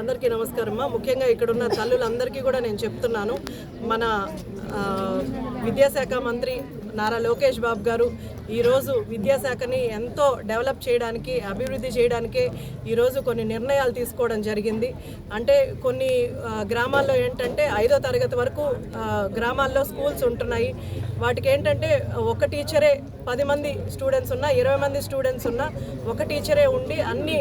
అందరికీ నమస్కారం అమ్మా ముఖ్యంగా ఇక్కడున్న తల్లులందరికీ కూడా నేను చెప్తున్నాను. మన విద్యాశాఖ మంత్రి నారా లోకేష్ బాబు గారు ఈరోజు విద్యాశాఖని ఎంతో డెవలప్ చేయడానికి అభివృద్ధి చేయడానికి ఈరోజు కొన్ని నిర్ణయాలు తీసుకోవడం జరిగింది. అంటే కొన్ని గ్రామాల్లో ఏంటంటే ఐదో తరగతి వరకు గ్రామాల్లో స్కూల్స్ ఉంటున్నాయి. వాటికి ఏంటంటే ఒక టీచరే పది మంది స్టూడెంట్స్ ఉన్నా ఇరవై మంది స్టూడెంట్స్ ఉన్నా ఒక టీచరే ఉండి అన్ని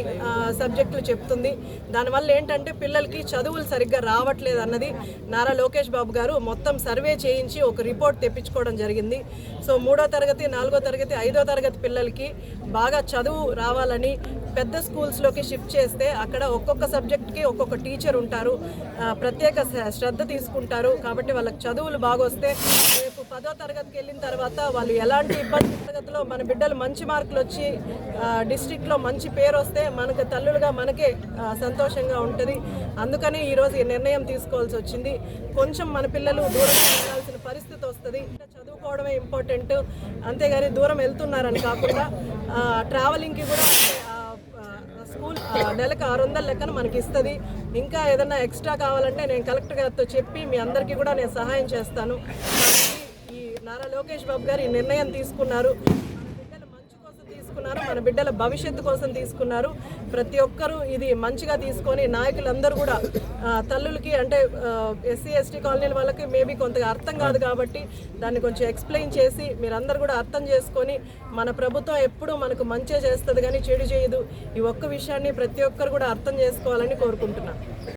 సబ్జెక్టులు చెప్తుంది. దానివల్ల ఏంటంటే పిల్లలకి చదువులు సరిగ్గా రావట్లేదు అన్నది నారా లోకేష్ బాబు గారు మొత్తం సర్వే చేయించి ఒక రిపోర్ట్ తెప్పించుకోవడం జరిగింది. సో మూడో తరగతి నాలుగో తరగతి ఐదో తరగతి పిల్లలకి బాగా చదువు రావాలని పెద్ద స్కూల్స్లోకి షిఫ్ట్ చేస్తే అక్కడ ఒక్కొక్క సబ్జెక్ట్కి ఒక్కొక్క టీచర్ ఉంటారు. ప్రత్యేక శ్ర- శ్రద్ధ తీసుకుంటారు. కాబట్టి వాళ్ళకి చదువులు బాగొస్తే రేపు పదో తరగతికి వెళ్ళిన తర్వాత వాళ్ళు ఎలాంటి ఇబ్బంది తరగతిలో మన బిడ్డలు మంచి మార్కులు వచ్చి డిస్టిక్లో మంచి పేరు వస్తే మనకు తల్లులుగా మనకే సంతోషంగా ఉంటుంది. అందుకని ఈరోజు ఈ నిర్ణయం తీసుకోవాల్సి వచ్చింది. కొంచెం మన పిల్లలు దూరం వెళ్ళాల్సిన పరిస్థితి వస్తుంది. చదువుకోవడమే ఇంపార్టెంట్ అంతేగాని దూరం వెళ్తున్నారని కాకుండా ట్రావెలింగ్కి కూడా స్కూల్ ఆ, నెలకు ఆరు వందల లెక్కన మనకి ఇస్తుంది ఇంకా ఏదైనా ఎక్స్ట్రా కావాలంటే నేను కలెక్టర్ గారితో చెప్పి మీ అందరికీ కూడా నేను సహాయం చేస్తాను. ఈ నారా లోకేష్ బాబు గారు ఈ నిర్ణయం తీసుకున్నారు మన బిడ్డల మంచి కోసం తీసుకున్నారు మన బిడ్డల భవిష్యత్తు కోసం తీసుకున్నారు. ప్రతి ఒక్కరూ ఇది మంచిగా తీసుకొని నాయకులందరూ కూడా తల్లులకి అంటే ఎస్సీ ఎస్టీ కాలనీల వాళ్ళకి మేబీ కొంతగా అర్థం కాదు కాబట్టి దాన్ని కొంచెం ఎక్స్ప్లెయిన్ చేసి మీరందరూ కూడా అర్థం చేసుకొని మన ప్రభుత్వం ఎప్పుడూ మనకు మంచే చేస్తుంది కానీ చెడు చేయదు. ఈ ఒక్క విషయాన్ని ప్రతి ఒక్కరు కూడా అర్థం చేసుకోవాలని కోరుకుంటున్నాను.